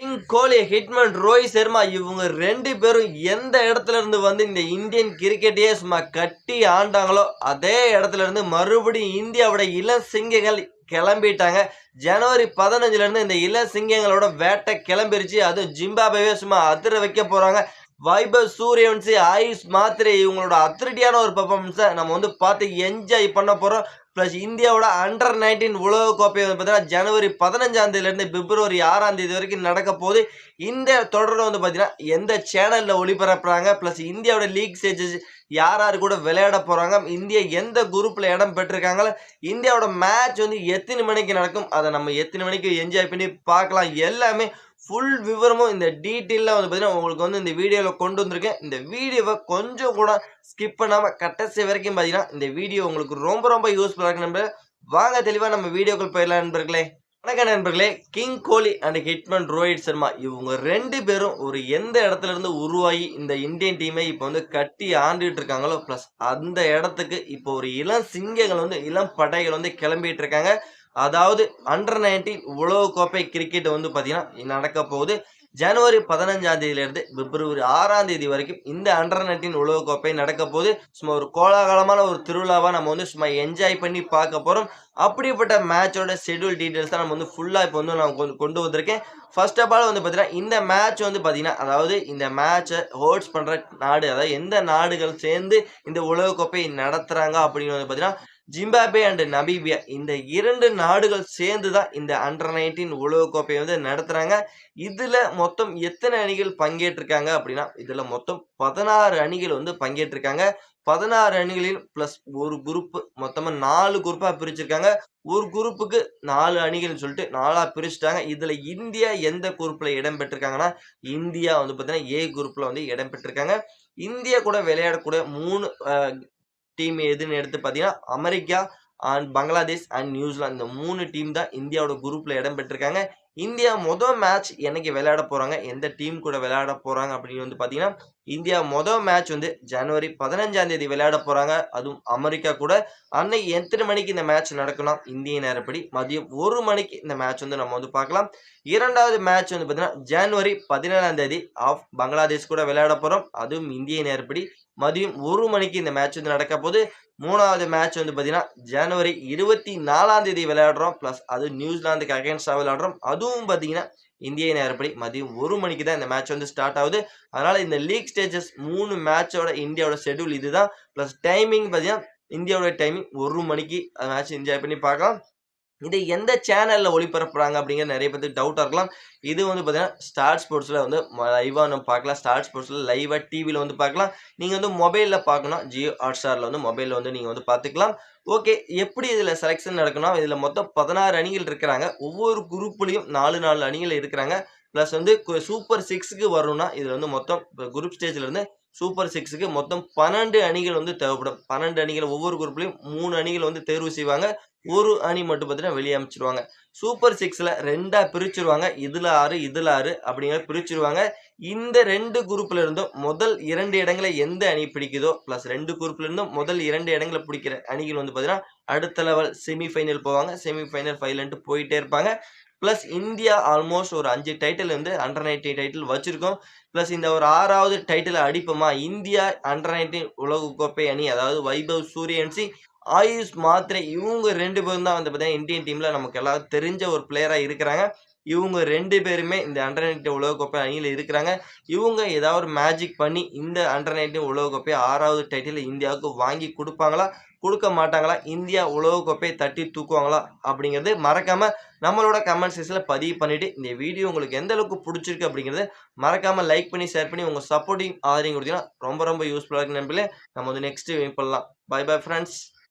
King Kohli hitman Rohit Sharma இவங்க ரெண்டு பேரும் எந்த இடத்துல இருந்து வந்து இந்த இந்தியன் கிரிக்கெட்டையே சும்மா கட்டி ஆண்டாங்களோ அதே இடத்துல இருந்து மறுபடியும் இந்தியாவோட இளம் சிங்கங்கள் கிளம்பிட்டாங்க. ஜனவரி பதினஞ்சுல இருந்து இந்த இள சிங்கங்களோட வேட்டை கிளம்பிருச்சு. அதுவும் ஜிம்பாபேவே சும்மா அதிர வைக்க போறாங்க. வைபவ் சூரியவன்சி ஆயுஷ் மாத்திரை இவங்களோட அதிரடியான ஒரு பெர்ஃபார்மன்ஸை நம்ம வந்து பார்த்து என்ஜாய் பண்ண போகிறோம் ப்ளஸ் இந்தியாவோட அண்டர் நைன்டீன் உலக கோப்பை வந்து பார்த்தீங்கன்னா ஜனவரி பதினஞ்சாம் தேதியிலேருந்து பிப்ரவரி ஆறாம் தேதி வரைக்கும் நடக்க போது இந்த தொடர் வந்து பார்த்தீங்கன்னா எந்த சேனலில் ஒளிபரப்புறாங்க ப்ளஸ் இந்தியாவோட லீக் ஸ்டேஜஸ் யார் யார் கூட விளையாட போகிறாங்க இந்தியா எந்த குரூப்பில் இடம் பெற்றிருக்காங்களோ இந்தியாவோட மேட்ச் வந்து எத்தனை மணிக்கு நடக்கும் அதை நம்ம எத்தனை மணிக்கு என்ஜாய் பண்ணி பார்க்கலாம். எல்லாமே ஃபுல் விவரமும் இந்த டீட்டெயிலாக வந்து பார்த்தீங்கன்னா உங்களுக்கு வந்து இந்த வீடியோவில் கொண்டு வந்திருக்கேன். இந்த வீடியோவை கொஞ்சம் கூட ஸ்கிப் பண்ணாமல் கடைசி வரைக்கும் பார்த்தீங்கன்னா இந்த வீடியோ உங்களுக்கு ரொம்ப ரொம்ப யூஸ்ஃபுல்லாக இருக்கு நண்பர் வாங்க தெளிவாக நம்ம வீடியோக்கள் போயிடலாம் நண்பர்களே. வணக்கம் நண்பர்களே. King Kohli and hitman Rohit Sharma இவங்க ரெண்டு பேரும் ஒரு எந்த இடத்துல இருந்து உருவாகி இந்த இந்தியன் டீமை இப்போ வந்து கட்டி ஆண்டுகிட்டு இருக்காங்களோ ப்ளஸ் அந்த இடத்துக்கு இப்போ ஒரு இளம் சிங்கங்கள் வந்து இளம் படைகள் வந்து கிளம்பிட்டு இருக்காங்க. அதாவது அண்டர் நைன்டீன் உலகக்கோப்பை கிரிக்கெட் வந்து பார்த்தீங்கன்னா நடக்க போகுது. ஜனவரி பதினஞ்சாம் தேதியிலிருந்து பிப்ரவரி ஆறாம் தேதி வரைக்கும் இந்த அண்டர் நைன்டீன் உலகக்கோப்பை நடக்க போது சும்மா ஒரு கோலாகலமான ஒரு திருவிழாவாக நம்ம வந்து சும்மா என்ஜாய் பண்ணி பார்க்க போகிறோம் அப்படிப்பட்ட மேட்சோட ஷெட்யூல் டீட்டெயில்ஸ் தான் நம்ம வந்து ஃபுல்லாக இப்போ வந்து நான் கொண்டு கொண்டு வந்திருக்கேன். ஃபர்ஸ்ட் ஆஃப் ஆல் வந்து பார்த்தீங்கன்னா இந்த மேட்ச் வந்து பார்த்தீங்கன்னா அதாவது இந்த மேட்சை ஹோல்ட்ஸ் பண்ணுற நாடு அதாவது எந்த நாடுகள் சேர்ந்து இந்த உலகக்கோப்பை நடத்துகிறாங்க அப்படின்னு வந்து பார்த்தீங்கன்னா ஜிம்பாபே அண்ட் நபீபியா இந்த இரண்டு நாடுகள் சேர்ந்து தான் இந்த அண்டர் நைன்டீன் உலகக்கோப்பையை வந்து நடத்துகிறாங்க இதில் மொத்தம் எத்தனை அணிகள் பங்கேற்றிருக்காங்க அப்படின்னா இதில் மொத்தம் பதினாறு அணிகள் வந்து பங்கேற்றிருக்காங்க. பதினாறு அணிகளில் ப்ளஸ் ஒரு குரூப்பு மொத்தமாக நாலு குரூப்பாக பிரிச்சிருக்காங்க. ஒரு குரூப்புக்கு நாலு அணிகள்னு சொல்லிட்டு நாலாக பிரிச்சுட்டாங்க. இதில் இந்தியா எந்த குரூப்பில் இடம் பெற்றிருக்காங்கன்னா இந்தியா வந்து பார்த்தீங்கன்னா ஏ குரூப்பில் வந்து இடம் பெற்றிருக்காங்க. இந்தியா கூட விளையாடக்கூடிய மூணு டீம் எதுன்னு எடுத்து பார்த்தீங்கன்னா America and Bangladesh and New Zealand இந்த மூணு டீம் தான் இந்தியாவோட குரூப்பில் இடம் பெற்றிருக்காங்க. இந்தியா மொதல் மேட்ச் என்னைக்கு விளையாட போகிறாங்க எந்த டீம் கூட விளையாட போகிறாங்க அப்படின்னு வந்து பார்த்தீங்கன்னா இந்தியா மொதல் மேட்ச் வந்து ஜனவரி பதினஞ்சாம் தேதி விளையாட போகிறாங்க அதுவும் அமெரிக்கா கூட. அன்னைக்கு எத்தனை மணிக்கு இந்த மேட்ச் நடக்கலாம்? இந்திய நேரப்படி மதியம் ஒரு மணிக்கு இந்த மேட்ச் வந்து நம்ம வந்து பார்க்கலாம். இரண்டாவது மேட்ச் வந்து பார்த்தீங்கன்னா ஜனவரி பதினேழாம் தேதி ஆஃப் பங்களாதேஷ் கூட விளையாட போகிறோம் அதுவும் இந்திய நேரப்படி மதியம் ஒரு மணிக்கு இந்த மேட்ச் வந்து நடக்க போது மூணாவது மேட்ச் வந்து பார்த்தீங்கன்னா ஜனவரி இருபத்தி நாலாம் தேதி விளையாடுறோம். ப்ளஸ் அது நியூசிலாந்துக்கு அகேன்ஸ்டாக விளையாடுறோம். அதுவும் பார்த்தீங்கன்னா இந்திய நேரப்படி மதியம் ஒரு மணிக்கு தான் இந்த மேட்ச் வந்து ஸ்டார்ட் ஆகுது. அதனால் இந்த லீக் ஸ்டேஜஸ் மூணு மேட்சோட இந்தியாவோட ஷெடியூல் இதுதான். ப்ளஸ் டைமிங் பார்த்தீங்கன்னா இந்தியாவோட டைமிங் ஒரு மணிக்கு அந்த மேட்ச் என்ஜாய் பண்ணி பார்க்கலாம். இது எந்த சேனலில் ஒளிபரப்புறாங்க அப்படிங்கிற நிறைய பேருக்கு டவுட்டாக இருக்கலாம். இது வந்து பார்த்தீங்கன்னா ஸ்டார் ஸ்போர்ட்ஸில் வந்து லைவாக நம்ம பார்க்கலாம். ஸ்டார் ஸ்போர்ட்ஸில் லைவாக டிவியில் வந்து பார்க்கலாம். நீங்கள் வந்து மொபைலில் பார்க்கணும் ஜியோ ஹாட் ஸ்டாரில் வந்து மொபைலில் வந்து நீங்கள் வந்து பார்த்துக்கலாம். ஓகே எப்படி இதில் செலெக்ஷன் நடக்கணும் இதில் மொத்தம் பதினாறு அணிகள் இருக்கிறாங்க. ஒவ்வொரு குரூப்லேயும் நாலு நாலு அணிகள் இருக்கிறாங்க. ப்ளஸ் வந்து சூப்பர் சிக்ஸுக்கு வரணும்னா இதில் வந்து மொத்தம் குரூப் ஸ்டேஜ்லேருந்து சூப்பர் சிக்ஸுக்கு மொத்தம் பன்னெண்டு அணிகள் வந்து தேவைப்படும். பன்னெண்டு அணிகள் ஒவ்வொரு குரூப்லையும் மூணு அணிகள் வந்து தேர்வு செய்வாங்க. ஒரு அணி மட்டும் பார்த்தீங்கன்னா வெளியே அமைச்சிருவாங்க. சூப்பர் சிக்ஸில் ரெண்டாக பிரிச்சிருவாங்க. இதில் ஆறு இதில் ஆறு அப்படிங்கிற பிரிச்சிருவாங்க. இந்த ரெண்டு குரூப்பில் இருந்தும் முதல் இரண்டு இடங்களை எந்த அணி பிடிக்குதோ ப்ளஸ் ரெண்டு குரூப்பில் இருந்தும் முதல் இரண்டு இடங்களை பிடிக்கிற அணிகள் வந்து பார்த்தீங்கன்னா அடுத்த லெவல் செமிஃபைனல் போவாங்க. செமிஃபைனல் ஃபைனல்ட்டு போயிட்டே இருப்பாங்க. ப்ளஸ் இந்தியா ஆல்மோஸ்ட் ஒரு அஞ்சு டைட்டில் வந்து அண்டர் நைன்டீன் டைட்டில் வச்சுருக்கோம். ப்ளஸ் இந்த ஒரு ஆறாவது டைட்டில் அடிப்போமா? இந்தியா அண்டர் நைன்டீன் உலகக்கோப்பை அணி அதாவது வைபவ் சூரியன்சி ஆயுஷ் மாத்திரை இவங்க ரெண்டு பேரும் தான் வந்து பார்த்தீங்கன்னா இந்தியன் டீமில் நமக்கு எல்லாம் தெரிஞ்ச ஒரு பிளேயராக இருக்கிறாங்க. இவங்க ரெண்டு பேருமே இந்த அண்டர் நைன்டீன் உலகக்கோப்பை அணியில் இருக்கிறாங்க. இவங்க ஏதாவது ஒரு மேஜிக் பண்ணி இந்த அண்டர் நைன்டீன் உலகக்கோப்பை ஆறாவது டைட்டில் இந்தியாவுக்கு வாங்கி கொடுப்பாங்களா? கொடுக்க மாட்டாங்களா? இந்தியா உலகக்கோப்பையை தட்டி தூக்குவாங்களா? அப்படிங்கிறது மறக்காமல் நம்மளோட கமெண்ட் செக்ஷனில் பதிவு பண்ணிவிட்டு இந்த வீடியோ உங்களுக்கு எந்த அளவுக்கு பிடிச்சிருக்கு அப்படிங்கிறது மறக்காமல் லைக் பண்ணி ஷேர் பண்ணி உங்கள் சப்போர்ட்டிங் ஆதரவு கொடுத்தீங்கன்னா ரொம்ப ரொம்ப யூஸ்ஃபுல்லாக இருக்கு நம்பளே நம்ம வந்து நெக்ஸ்ட் பண்ணலாம். By bye friends